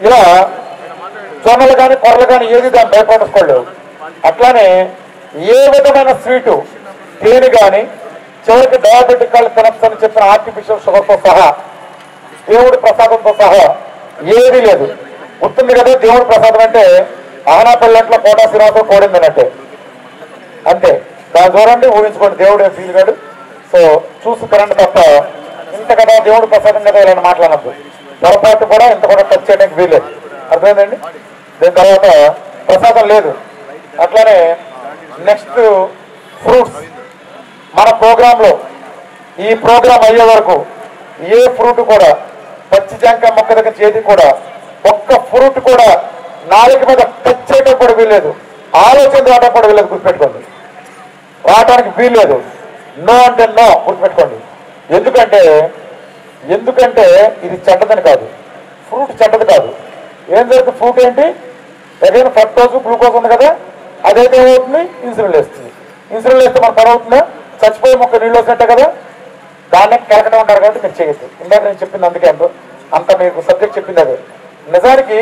ఇలా జొన్నలు కానీ కొర్రలు కానీ ఏది దాన్ని భయపడసుకోలేవు అట్లానే ఏ విధమైన స్వీటు తేనె కానీ చివరికి డయాబెటిక్ వాళ్ళు తినచ్చని చెప్పిన ఆర్టిఫిషియల్ షుగర్తో సహా దేవుడి ప్రసాదంతో సహా ఏది లేదు. గుర్తుంది కదా దేవుడి ప్రసాదం అంటే ఆనాపల్లంట్లో కోటా శ్రీనివాసం కోడింది అంటే అంతే. దాని చూడండి ఊహించుకోండి దేవుడు ఫీల్ కాడు సో చూసి తప్ప ఇంత కదా దేవుడు ప్రసాదం కదా ఇలాంటి మాట్లాడద్దు. పొరపాటు కూడా ఇంత కూడా టచ్ చేయడానికి వీల్లేదు. అర్థమైందండి? దీని తర్వాత ప్రసాదం లేదు. అట్లానే నెక్స్ట్ ఫ్రూట్స్ మన ప్రోగ్రాంలో ఈ ప్రోగ్రాం అయ్యే వరకు ఏ ఫ్రూట్ కూడా పచ్చి జంక మొక్క దగ్గర చేతి కూడా ఒక్క ఫ్రూట్ కూడా నాలుగు మీద టచ్ చేయడం కూడా వీల్లేదు. ఆలోచన రావడం కూడా వీల్లేదు గుర్తుపెట్టుకోండి. రావడానికి వీల్లేదు. నో అంటే నో గుర్తుపెట్టుకోండి. ఎందుకంటే ఎందుకంటే ఇది చెడ్డదని కాదు. ఫ్రూట్ చెడ్డది కాదు. ఏం జరుగుతుంది ఫ్రూట్ ఏంటి? ఏదైనా ఫ్రక్టోజ్ గ్లూకోజ్ ఉంది కదా అదైతే ఏమవుతుంది? ఇన్సులిన్ వేస్తుంది ఇన్సులిన్ వేస్తే మన పని అవుతుందా చచ్చిపోయి మొక్క నీళ్ళు వచ్చినట్టే కదా? దాన్ని కలకడం ఉంటారు కాబట్టి మీరు చేయొద్దు. ఇందాక నేను చెప్పింది అందుకే అంత అంత మీకు సబ్జెక్ట్ చెప్పింది అదే. నిజానికి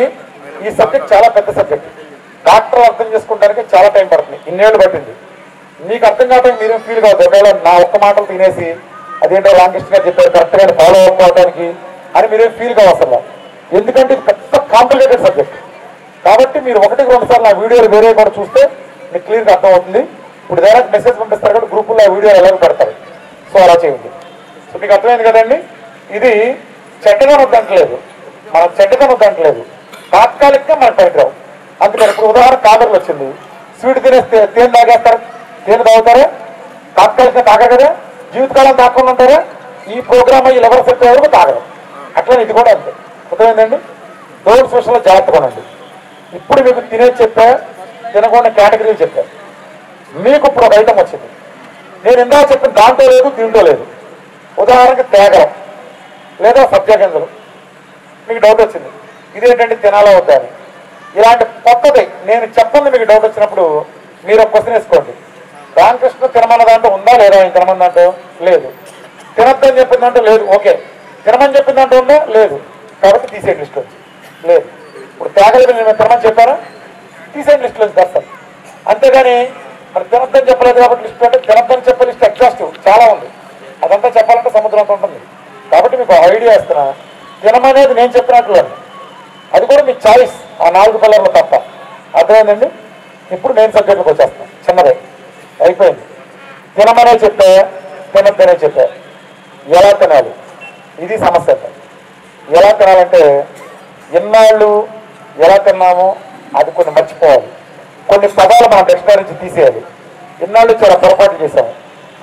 ఈ సబ్జెక్ట్ చాలా పెద్ద సబ్జెక్ట్. డాక్టర్ అర్థం చేసుకోవడానికి చాలా టైం పడుతుంది. ఇన్నేళ్ళు పట్టింది. మీకు అర్థం కావడానికి మీరేం ఫీల్ కావద్దు. ఒకవేళ నా ఒక్క మాటలు తినేసి అదేంటో రామకృష్ణ గారు చెప్పారు కరెక్ట్గా ఫాలో అవడానికి అని మీరేం ఫీల్ కావు ఎందుకంటే ఇది పెద్ద కాంప్లికేటెడ్ సబ్జెక్ట్ కాబట్టి మీరు ఒకటికి రెండు సార్లు నా వీడియోలు వేరే కూడా చూస్తే మీకు క్లియర్గా అర్థమవుతుంది. ఇప్పుడు డైరెక్ట్ మెసేజ్ పంపిస్తారు కాబట్టి గ్రూపుల్లో ఆ వీడియో ఎలాగో పెడతారు. సో అలా చేయండి. సో మీకు అర్థమైంది కదండి? ఇది చెడ్డగా వద్దంటలేదు మనం చెడ్డగా వద్దంటలేదు తాత్కాలికంగా మనకు పనికిరావు. అందుకని ఇప్పుడు ఉదాహరణ కాదర్లు వచ్చింది. స్వీట్ తినేస్తే తేనె తాగేస్తారు. తేనె తాగుతారా? తాత్కాలికంగా తాగరు కదా? జీవితకాలం తాకుండా ఉంటారా? ఈ ప్రోగ్రామ్ ఈ లెవెల్ సెట్ వరకు తాగరు. అట్లనే ఇది కూడా అంతే. అర్థమైందండి? డోర్ సూచనలో జాగ్రత్తగా ఉండండి. ఇప్పుడు మీకు తినేది చెప్పా తినకుండా కేటగిరీలు చెప్పా. మీకు ఇప్పుడు ఒక ఐటమ్ వచ్చింది. నేను ఇందా చెప్పిన దాంతో లేదు దీంట్లో లేదు. ఉదాహరణకి తేగరం లేదా సబ్జా మీకు డౌట్ వచ్చింది. ఇదేంటంటే తినాలా వద్దా అని. ఇలాంటి కొత్తది నేను చెప్పండి మీకు డౌట్ వచ్చినప్పుడు మీరు ఒక క్వశ్చన్ వేసుకోండి. రామకృష్ణ తినమన్న దాంట్లో ఉందా లేదా? ఆయన తినమన్న దాంట్లో లేదు. తినద్దని చెప్పిన దాంట్లో లేదు. ఓకే. తినమని చెప్పిన దాంట్లో ఉందా? లేదు. కాబట్టి తీసేయండి లిస్ట్ వచ్చి లేదు. ఇప్పుడు తేగలి నేను తినమని చెప్పారా తీసేయండి లిస్ట్ నుంచి తెస్తాను అంతేగాని మరి తినద్దని చెప్పలేదు కాబట్టి లిస్ట్ అంటే తినద్దని చెప్పే లిస్ట్ ఎగ్జాస్టివ్ చాలా ఉంది. అదంతా చెప్పాలంటే సముద్రం అంత ఉంటుంది. కాబట్టి మీకు ఐడియా ఇస్తున్నా. తినమనేది నేను చెప్పినట్లు అది కూడా మీ చాయిస్ ఆ నాలుగు కలర్లు తప్ప. అర్థమైందండి? ఇప్పుడు నేను సబ్జెక్టులకు వచ్చేస్తాను చిన్నదే. అయిపోయింది. తినమనే చెప్పా తినద్దనే చెప్పా. ఎలా తినాలి? ఇది సమస్య. ఎలా తినాలంటే ఎన్నాళ్ళు ఎలా తిన్నామో అది కొన్ని మర్చిపోవాలి. కొన్ని పదాలు మన డిక్షనరీ నుంచి తీసేయాలి. ఎన్నాళ్ళు చాలా పొరపాట్లు చేశాము.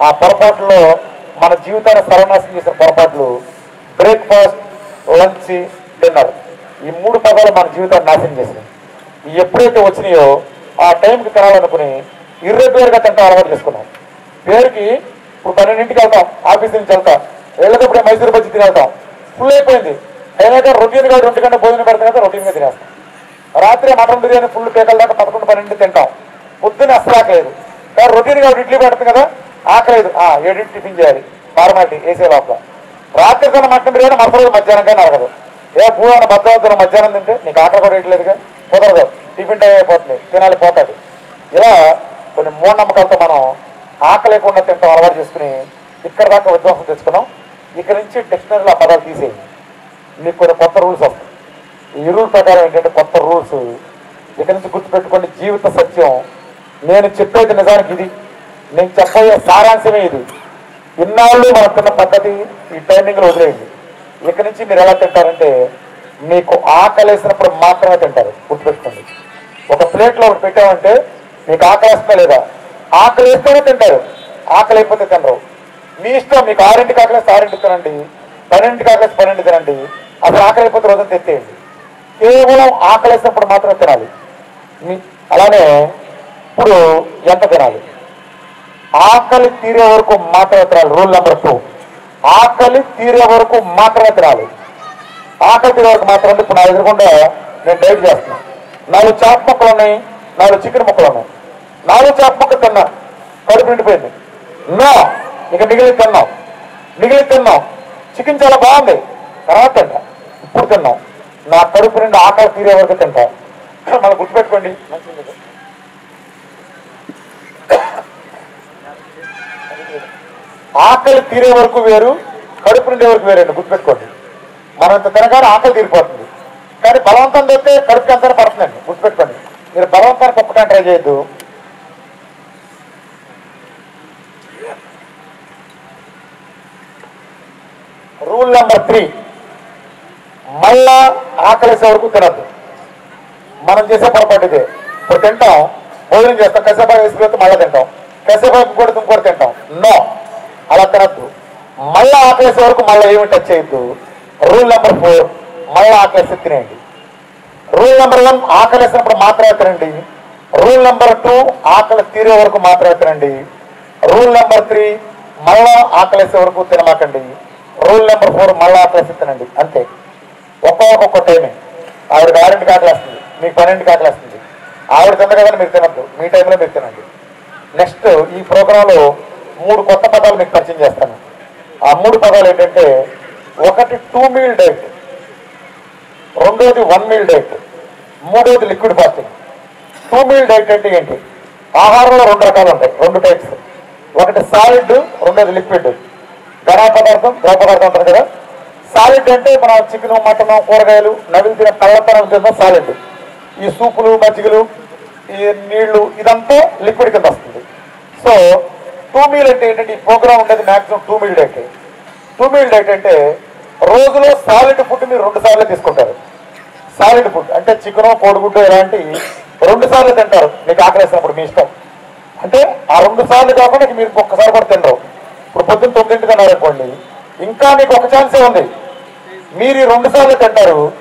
ఆ పొరపాట్లో మన జీవితాన్ని సర్వనాశనం చేసిన పొరపాట్లు బ్రేక్ఫాస్ట్ లంచ్ డిన్నర్. ఈ మూడు పదాలు మన జీవితాన్ని నాశనం చేసినాయి. ఎప్పుడైతే వచ్చినాయో ఆ టైంకి తినాలనుకుని ఇర్రెగ్యులర్గా తింటాం అలవాటు చేసుకున్నాం. పేరుకి ఇప్పుడు పన్నెండింటికి వెళ్తాం ఆఫీస్ నుంచి వెళ్తాం వెళ్ళేటప్పుడే మైసూరు బజ్జి తినేస్తాం. ఫుల్ అయిపోయింది. అయినాక రొటీన్గా రెండు గంట భోజనం పెడతాం కదా రొటీన్గా తినేస్తాం. రాత్రి మటన్ బిర్యానీ ఫుల్ పేకల దాకా పదకొండు పన్నెండు తింటాం. పొద్దున్న అసలు ఆకలేదు. కానీ రొటీన్గా ఇడ్లీ పెడతాం కదా ఆకలేదు. ఆ ఏడింటి టిఫిన్ చేయాలి. ఫార్మాలిటీ వేసే లోపల. రాత్రి తిన్న మటన్ బిర్యానీ మరుసటి మధ్యాహ్నం కానీ అరగదు ఏ పూర్ణ భద్రావతి మధ్యాహ్నం తింటే నీకు ఆకలి కూడా వేయట్లేదుగా కుదరదు. టిఫిన్ టైం అయిపోతుంది తినాలి పోతాడు ఇలా కొన్ని మూఢనమ్మకాలతో మనం ఆకలేకుండా తింటాం అలవాటు చేసుకుని ఇక్కడ దాకా విధ్వంసం తెచ్చుకున్నాం. ఇక్కడ నుంచి డిక్షనరీలో ఆ పదాలు తీసేయండి మీకు కొన్ని కొత్త రూల్స్ వస్తాయి. ఈ రూల్ ప్రకారం ఏంటంటే కొత్త రూల్స్ ఇక్కడ నుంచి గుర్తుపెట్టుకోండి జీవిత సత్యం. నేను చెప్పేది నిజానికి ఇది. నేను చెప్పబోయే సారాంశమే ఇది. ఇన్నాళ్ళు మనం తిన్న పద్ధతి ఈ టైమింగ్లో వదిలేయండి. ఇక్కడి నుంచి మీరు ఎలా తింటారంటే మీకు ఆకలేసినప్పుడు మాత్రమే తింటారు. గుర్తుపెట్టుకోండి. ఒక ప్లేట్లో ఒకటి పెట్టామంటే మీకు ఆకలి ఆకలేస్తుందా లేదా? ఆకలి వేస్తేనే తింటారు. ఆకలి అయిపోతే తినరు. మీ ఇష్టం మీకు ఆరింటికి ఆకలిస్తే ఆరింటి తినండి. పన్నెండింటికి ఆకలిస్తే పన్నెండు తినండి. అసలు ఆకలి అయిపోతే రోజు తెచ్చేయండి కేవలం ఆకలేసినప్పుడు మాత్రమే తినాలి. అలానే ఇప్పుడు ఎంత తినాలి? ఆకలి తీరే వరకు మాత్రమే తినాలి. రూల్ నెంబర్ టూ ఆకలి తీరే వరకు మాత్రమే తినాలి. ఆకలి తీరే వరకు మాత్రం ఇప్పుడు నా ఎదురుకుండా నేను డైట్ చేస్తున్నాను నాలుగు చేప మొక్కలు ఉన్నాయి. నాలుగు చికెన్ ముక్కలు ఉన్నాయి నాలుగు చేప ముక్క తిన్నా కడుపు నిండిపోయింది. నో ఇక మిగిలి తిన్నాం. మిగిలి తిన్నాం. చికెన్ చాలా బాగుంది. తర్వాత తింటా. ఇప్పుడు తిన్నాం. నా కడుపు నుండి ఆకలి తీరే వరకు తింటాం. మనం గుర్తుపెట్టుకోండి. ఆకలి తీరే వరకు వేరు కడుపు నిండే వరకు వేరండి గుర్తుపెట్టుకోండి. మనం తినగానే ఆకలి తీరిపోతుంది. కానీ బలవంతం తెస్తే కడుపు ఎంత పడుతుందండి. గుర్తుపెట్టుకోండి. మీరు బలవంతానికి ఒక్కటే ట్రై చేయొద్దు. Rule number three. మళ్ళా ఆకలిసే వరకు తినద్దు. మనం చేసే పొరపాటు ఇదే. ఇప్పుడు తింటాం భోజనం చేస్తాం కసేపా వేసుకుని మళ్ళీ తింటాం. కసేపాకు ఇంకోటి ఇంకోటి తింటాం. నో. అలా తినద్దు. మళ్ళీ ఆకలేసే వరకు మళ్ళీ ఏమి టచ్ చేయొద్దు. Rule number four. మళ్ళీ ఆకలేసి తినేయండి. రూల్ నెంబర్ వన్ ఆకలేసినప్పుడు మాత్రమే తినండి. రూల్ నెంబర్ టూ ఆకలి తీరే వరకు మాత్రమే తినండి. రూల్ నెంబర్ త్రీ మళ్ళా ఆకలేసే వరకు తినమాకండి. రూల్ నెంబర్ ఫోర్ మళ్ళా ఆకలేసి తినండి. అంతే. ఒక్కొక్క టైమే ఆవిడ ఆరింటికి ఆకలేస్తుంది మీకు పన్నెండుకి ఆకలేస్తుంది ఆవిడ తింద కదా మీరు తినద్దు. మీ టైంలో మీరు తినండి. నెక్స్ట్ ఈ ప్రోగ్రాంలో మూడు కొత్త పదాలు మీకు పరిచయం చేస్తాను. ఆ మూడు పదాలు ఏంటంటే ఒకటి టూ మీల్ డైట్ రెండోది వన్ మీల్ డైట్ మూడోది liquid fasting two meal diet అంటే ఏంటి? ఆహారంలో రెండు రకాలు ఉంటాయి రెండు టైప్స్ ఒకటి సాలిడ్ రెండోది లిక్విడ్ ఘన పదార్థం ద్రవ పదార్థం ఉంటుంది కదా. సాలిడ్ అంటే మనం చికెన్ మటన్ కూరగాయలు నవిలి తిన పళ్ళతనం తిన్న సాలిడ్ ఈ సూపులు మజ్జిగలు ఈ నీళ్ళు ఇదంతా లిక్విడ్ కింద వస్తుంది. సో టూ మీల్ అంటే ఏంటంటే ఈ ప్రోగ్రామ్ ఉండేది maximum two meal diet two meal diet అంటే రోజులో సాలిడ్ ఫుడ్ మీరు రెండు సార్లు తీసుకుంటారు. సాలిడ్ ఫుడ్ అంటే చికెన్ కోడిగుడ్డు ఇలాంటి రెండు సార్లు తింటారు. మీకు ఆకలేసినప్పుడు మీ ఇష్టం. అంటే ఆ రెండు సార్లు కాకుండా మీరు ఒక్కసారి కూడా తినరు. ఇప్పుడు పొద్దున్న తొమ్మిదింటికి తిన్నారు ఇంకా మీకు ఒక ఛాన్సే ఉంది. మీరు ఈ రెండు సార్లు తింటారు.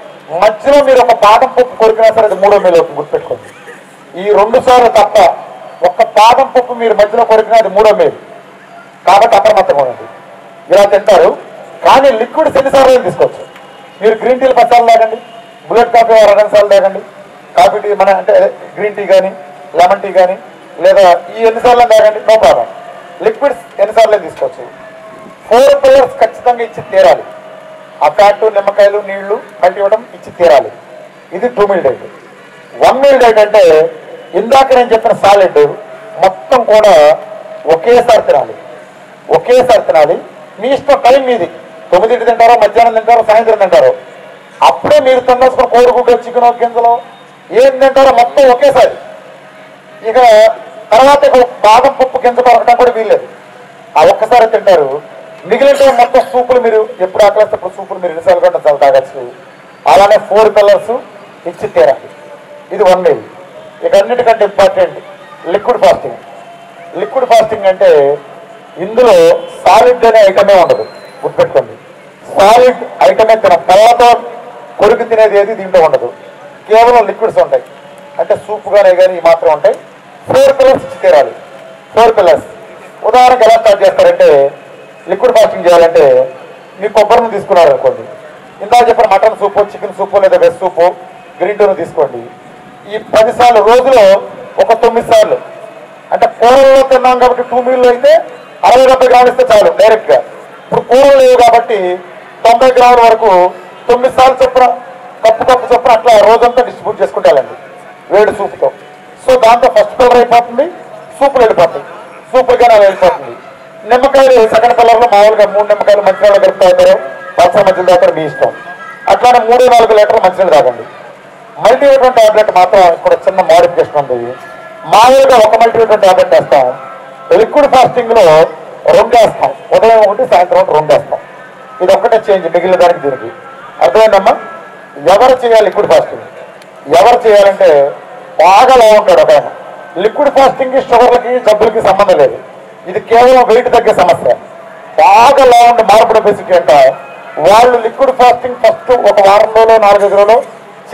మధ్యలో మీరు ఒక పాదం పప్పు కొరికినా సరే అది మూడో మేలు గుర్తుపెట్టుకోండి. ఈ రెండు సార్లు తప్ప ఒక్క పాదం పప్పు మీరు మధ్యలో కొరికినా అది మూడో మేలు. కాబట్టి అప్రమత్తంగా ఉండండి. ఇలా తింటారు. కానీ లిక్విడ్స్ ఎన్నిసార్లు తీసుకోవచ్చు? మీరు గ్రీన్ టీలు పచ్చాలు తాగండి బుల్లెట్ కాఫీ రెండు సార్లు తాగండి కాఫీ టీ మన అంటే గ్రీన్ టీ కానీ లెమన్ టీ కానీ లేదా ఈ ఎన్నిసార్లు తాగండి నో ప్రాబ్లం లిక్విడ్స్ ఎన్నిసార్లు తీసుకోవచ్చు? ఫోర్ పిల్లర్స్ ఖచ్చితంగా ఇచ్చి తీరాలి. ఆ ఫ్యాట్ నిమ్మకాయలు నీళ్ళు కలిపి ఇవ్వడం ఇచ్చి తీరాలి. ఇది two meal diet one meal diet అంటే ఇందాక నేను చెప్పిన సాలెడ్ మొత్తం కూడా ఒకేసారి తినాలి. ఒకేసారి తినాలి. మీ ఇష్టం టైం మీది. తొమ్మిదింటి తింటారో మధ్యాహ్నం తింటారో సాయంత్రం తింటారో. అప్పుడే మీరు తిన్నసుకుని కోడిగుడ్డు చికెన్ గింజలు ఏం తింటారో మొత్తం ఒకేసారి. ఇక తర్వాత ఇక బాదం పప్పు గింజ కొరకడం కూడా వీల్లేదు. ఆ ఒక్కసారి తింటారు. మిగిలిన మొత్తం సూపులు మీరు ఎప్పుడు ఆకలిస్తప్పుడు సూపులు మీరు ఎన్నిసార్లు కూడా చాలా తాగచ్చు. అలానే ఫోర్ పిల్లర్స్ ఇచ్చి తీరాలి ఇది వన్ మీల్ ఇక అన్నిటికంటే important liquid fasting. Liquid fasting అంటే ఇందులో సాలిడ్ అనే ఐటమే ఉండదు. గుర్తుపెట్టుకోండి. సాలిడ్ ఐటమే తిన పళ్ళతో కొరికి తినేది ఏది దీంట్లో ఉండదు. కేవలం లిక్విడ్స్ ఉంటాయి. అంటే సూప్ కానీ కానీ మాత్రం ఉంటాయి. ఫోర్ పిల్లర్స్ ఇచ్చి తీరాలి. ఫోర్ పిల్లర్స్ ఉదాహరణకు ఎలా స్టార్ట్ చేస్తారంటే లిక్విడ్ ఫాస్టింగ్ చేయాలంటే మీ కొబ్బరిని తీసుకున్నారు అనుకోండి ఇందాక చెప్పిన మటన్ సూపు చికెన్ సూపు లేదా వెజ్ సూపు గ్రీన్ టీను తీసుకోండి. ఈ పదిసార్లు రోజులో ఒక తొమ్మిది సార్లు. అంటే కూరల్లో తిన్నాం కాబట్టి టూ మీల్లో అయితే అరవై డెబ్బై గ్రాములు ఇస్తే చాలు డైరెక్ట్గా ఇప్పుడు కూరలు లేవు కాబట్టి తొంభై గ్రాముల వరకు తొమ్మిది సార్లు చొప్పున కప్పు కప్పు చొప్పున అట్లా రోజంతా డిస్ట్రిబ్యూట్ చేసుకుంటాలండి వేడి సూపుతో. సో దాంతో ఫస్ట్ కలర్ అయిపోతుంది సూపులు వెళ్ళిపోతాయి. సూపులు కానీ అలా వెళ్ళిపోతుంది. నిమ్మకాయలు సెకండ్ కలర్లో మామూలుగా మూడు నిమ్మకాయలు మంచినీళ్ళు కలిపి తాగుతారు పచ్చ మధ్యలో తాగుతారు మీ ఇష్టం. అట్లానే మూడు నాలుగు లీటర్లు మంచినీళ్ళు తాగండి. మల్టీవిటమిన్ టాబ్లెట్ మాత్రం ఇక్కడ చిన్న మోడిఫికేషన్ ఉంది. మామూలుగా ఒక మల్టీవిటమిన్ టాబ్లెట్ వేస్తాం. లిక్విడ్ ఫాస్టింగ్లో లో ఉదయం ఒకటి సాయంత్రం ఒకటి ఇది ఒక్కటే చేంజ్ మిగిలిన దానికి దీనికి. అర్థమైందమ్మా? ఎవరు చేయాలి లిక్విడ్ ఫాస్టింగ్? ఎవరు చేయాలంటే బాగా లావు ఉంటాడు ఒక ఆయన. లిక్విడ్ ఫాస్టింగ్ షుగర్లకి జబ్బులకి సంబంధం లేదు. ఇది కేవలం వెయిట్ తగ్గే సమస్య. బాగా లావు ఉండే మార్పుడు బెసిటీ వాళ్ళు లిక్విడ్ ఫాస్టింగ్ ఫస్ట్ ఒక వారం రోజులు నాలుగైదు రోజులు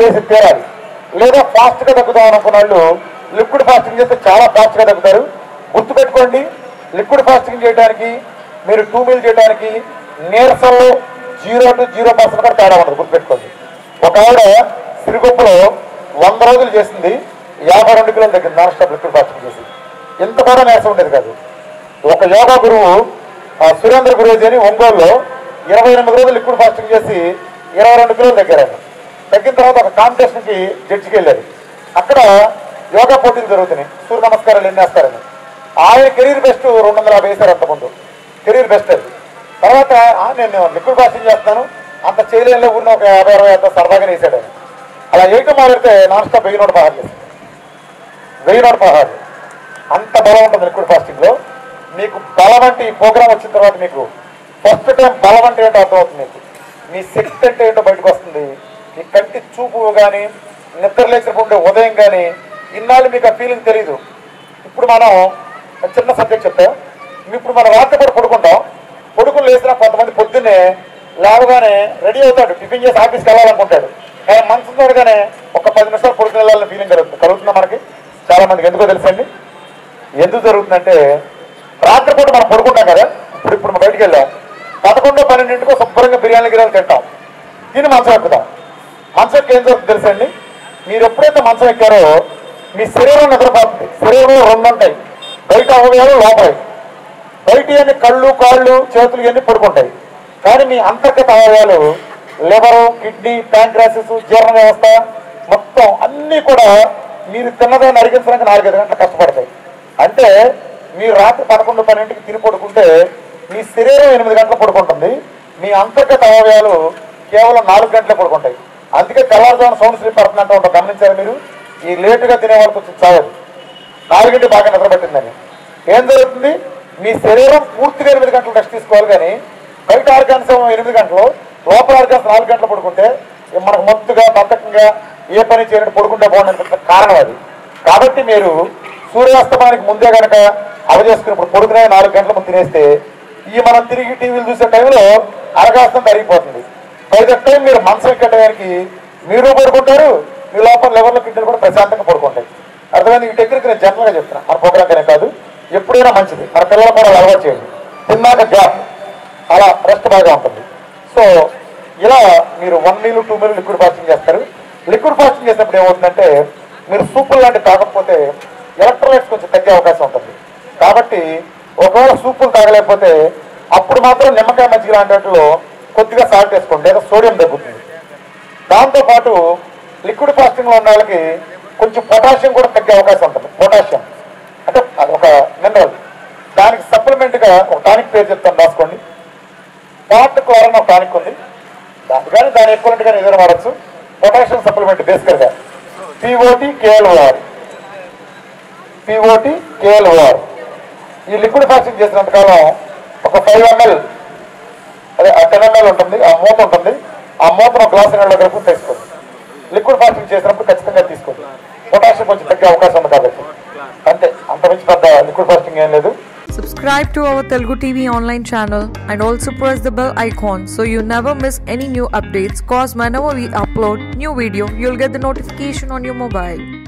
చేసి తీరాలి. లేదా ఫాస్ట్గా తగ్గుదాం అనుకున్న వాళ్ళు లిక్విడ్ ఫాస్టింగ్ చేస్తే చాలా ఫాస్ట్గా తగ్గుతారు. గుర్తుపెట్టుకోండి లిక్విడ్ ఫాస్టింగ్ చేయడానికి మీరు టూ మీల్ చేయడానికి నీరసంలో జీరో టు జీరో పర్సెంట్ కూడా తేడా ఉండదు గుర్తుపెట్టుకోండి. ఒక ఆవిడ సిరిగొప్పలో వంద రోజులు చేసింది యాభై రెండు కిలోలు తగ్గింది నాన్ స్టాప్ లిక్విడ్ ఫాస్టింగ్ చేసి ఇంత కూడా నీరసం ఉండేది కాదు. ఒక యోగా గురువు ఆ, సురేంద్ర గురూజీ అని ఒంగోలులో ఇరవై ఎనిమిది రోజులు లిక్విడ్ ఫాస్టింగ్ చేసి ఇరవై రెండు కిలోలు తగ్గారు తగ్గిన తర్వాత ఒక కాంపిటీషన్కి జడ్జికి వెళ్ళారు. అక్కడ యోగా పోటీలు జరుగుతున్నాయి. సూర్య నమస్కారాలు ఎన్ని వేస్తారని. ఆయన కెరీర్ బెస్ట్ రెండు వందల యాభై వేశారు అంతకుముందు. కెరీర్ బెస్ట్ అది. తర్వాత నేను లిక్విడ్ బాక్సింగ్ చేస్తాను అంత చేయలేనిలో ఉన్న ఒక యాభై అరవై అంత సరదాగా వేసాడు ఆయన. అలా వేయటం మొదలెడితే నాన్ స్టాప్ వెయ్యి నూట పదహారు చేశారు వెయ్యి నూట పదహారు. అంత బలం ఉంటుంది లిక్విడ్ ఫాస్టింగ్లో మీకు బలం అంటే ఈ ప్రోగ్రామ్ వచ్చిన తర్వాత మీకు ఫస్ట్ టైం బలం అంటే ఏంటో అర్థమవుతుంది మీకు. మీ శక్తి అంటే ఏంటో బయటకు వస్తుంది. మీ కంటి చూపు కానీ నిద్ర లేచినప్పుడు ఉదయం కానీ ఇన్నాళ్ళు మీకు ఆ ఫీలింగ్ తెలీదు. ఇప్పుడు మనం నేను చిన్న సబ్జెక్ట్ చెప్తాం ఇప్పుడు మనం రాత్రి కూడా పడుకుంటాం. పడుకుని లేచిన కొంతమంది పొద్దున్నే లేవగానే రెడీ అవుతాడు. టిఫిన్ చేసి ఆఫీస్కి వెళ్ళాలనుకుంటాడు. కానీ మనసు చూడగానే ఒక పది నిమిషాలు పొడుకుని వెళ్ళాలని ఫీలింగ్ కలుగుతుంది. కలుగుతుందా మనకి? చాలా మందికి. ఎందుకో తెలుసండి? ఎందుకు జరుగుతుందంటే రాత్రిపూట మనం పడుకుంటాం కదా. ఇప్పుడు ఇప్పుడు మనం బయటికి వెళ్ళాం. పదకొండు పన్నెండింటికో శుభ్రంగా బిర్యానీ గిరాలు తింటాం. దీన్ని మంచం ఎక్కుతాం మంచం ఏం జరుగుతుంది తెలుసండి? మీరు ఎప్పుడైతే మంచం ఎక్కారో మీ శరీరం నిద్రపోతుంది. శరీరంలో రెండు ఉంటాయి. బయట అవయవాలు లోపలి. బయట అన్ని కళ్ళు కాళ్ళు చేతులు ఇవన్నీ పడుకుంటాయి. కానీ మీ అంతర్గత అవయవాలు లివరు కిడ్నీ ప్యాంక్రాసిస్ జీర్ణ వ్యవస్థ మొత్తం అన్నీ కూడా మీరు తిన్నదాన్ని అరిగించడానికి నాలుగైదు గంటలు కష్టపడతాయి. అంటే మీరు రాత్రి పదకొండు పన్నెండుకి తిని పడుకుంటే మీ శరీరం ఎనిమిది గంటలు పడుకుంటుంది. మీ అంతర్గత అవయవాలు కేవలం నాలుగు గంటలే పడుకుంటాయి. అందుకే తెల్లవారుజామున సౌండ్ స్లీప్ పడుతున్నట్టు ఉంటాం గమనించారు మీరు? ఈ లేటుగా తినే వాళ్ళకి వచ్చి చావదు. నాలుగింటి బాగా నిద్రపట్టిందని. ఏం జరుగుతుంది? మీ శరీరం పూర్తిగా ఎనిమిది గంటలు రెస్ట్ తీసుకోవాలి కానీ బయట ఆర్గాన్స్ ఎనిమిది గంటలు లోపల ఆర్గాన్స్ నాలుగు గంటలు పడుకుంటే మనకు మొత్తుగా బద్ధకంగా ఏ పని చేయనట్టు పడుకుంటే బాగుండని కారణం అది. కాబట్టి మీరు సూర్యాస్తమానికి ముందే కనుక అవజేసుకున్నప్పుడు పొడుగునే నాలుగు గంటల ముందు తినేస్తే ఈ మనం తిరిగి టీవీలు చూసే టైంలో అరగాస్తం తరిగిపోతుంది బయట టైం మీరు మనసు ఎక్కడానికి మీరు పడుకుంటారు మీ లోపల లెవెల్లో కిడ్నీలు కూడా ప్రశాంతంగా పడుకుంటాయి. అర్థమైంది? ఈ టెక్నిక్ నేను జనరల్గా చెప్తున్నా. మన ప్రోగ్రామ్కైనా కాదు? ఎప్పుడైనా మంచిది. మన పిల్లలు కూడా అలవాటు చేయండి. తిన్నాక గ్యాప్ అలా రెస్ట్ బాగా ఉంటుంది. సో ఇలా మీరు one meal two meal liquid fasting చేస్తారు. లిక్విడ్ ఫాస్టింగ్ చేసినప్పుడు ఏమవుతుందంటే మీరు సూపులు లాంటివి తాగకపోతే ఎలక్ట్రోలైట్స్ కొంచెం తగ్గే అవకాశం ఉంటుంది. కాబట్టి ఒకవేళ సూపులు తాగలేకపోతే అప్పుడు మాత్రం నిమ్మకాయ మజ్జిగ లాంటిలో వాటిలో కొద్దిగా సాల్ట్ వేసుకోండి. లేదా సోడియం తగ్గుతుంది. దాంతోపాటు లిక్విడ్ ఫాస్టింగ్లో ఉన్న వాళ్ళకి కొంచెం పొటాషియం కూడా తగ్గే అవకాశం ఉంటుంది. పొటాషియం. అంటే అది ఒక మినరల్ దానికి సప్లిమెంట్గా ఒక టానిక్ పేరు చెప్తాను రాసుకోండి. పార్ట్ క్లోరన్ ఒక టానిక్ ఉంది. దాని కానీ దాని ఎక్కువ కానీ ఏదైనా వాడచ్చు. పొటాషియం సప్లిమెంట్ బేసికల్గా P O T K L O R P O T K L O R ఈ లిక్విడ్ ఫాస్టింగ్ చేసినంతకాలం ఒక ఫైవ్ ఎంఎల్ అదే ఆ టెన్ ఎంఎల్ ఉంటుంది ఆ మూత ఉంటుంది. ఆ మూతను గ్లాస్ నీళ్ళలో కలుపుకొని తీసుకోండి లిక్విడ్ ఫాస్టింగ్ చేసినప్పుడు ఖచ్చితంగా తీసుకోండి. పొటాషియం కొంచెం తగ్గే అవకాశం ఉంది కాబట్టి అంతే అంత మించి పెద్ద లిక్విడ్ ఫాస్టింగ్ ఏం లేదు Subscribe to our Telugu TV online channel and also press the bell icon so you never miss any new updates cause whenever we upload new video you'll get the notification on your mobile.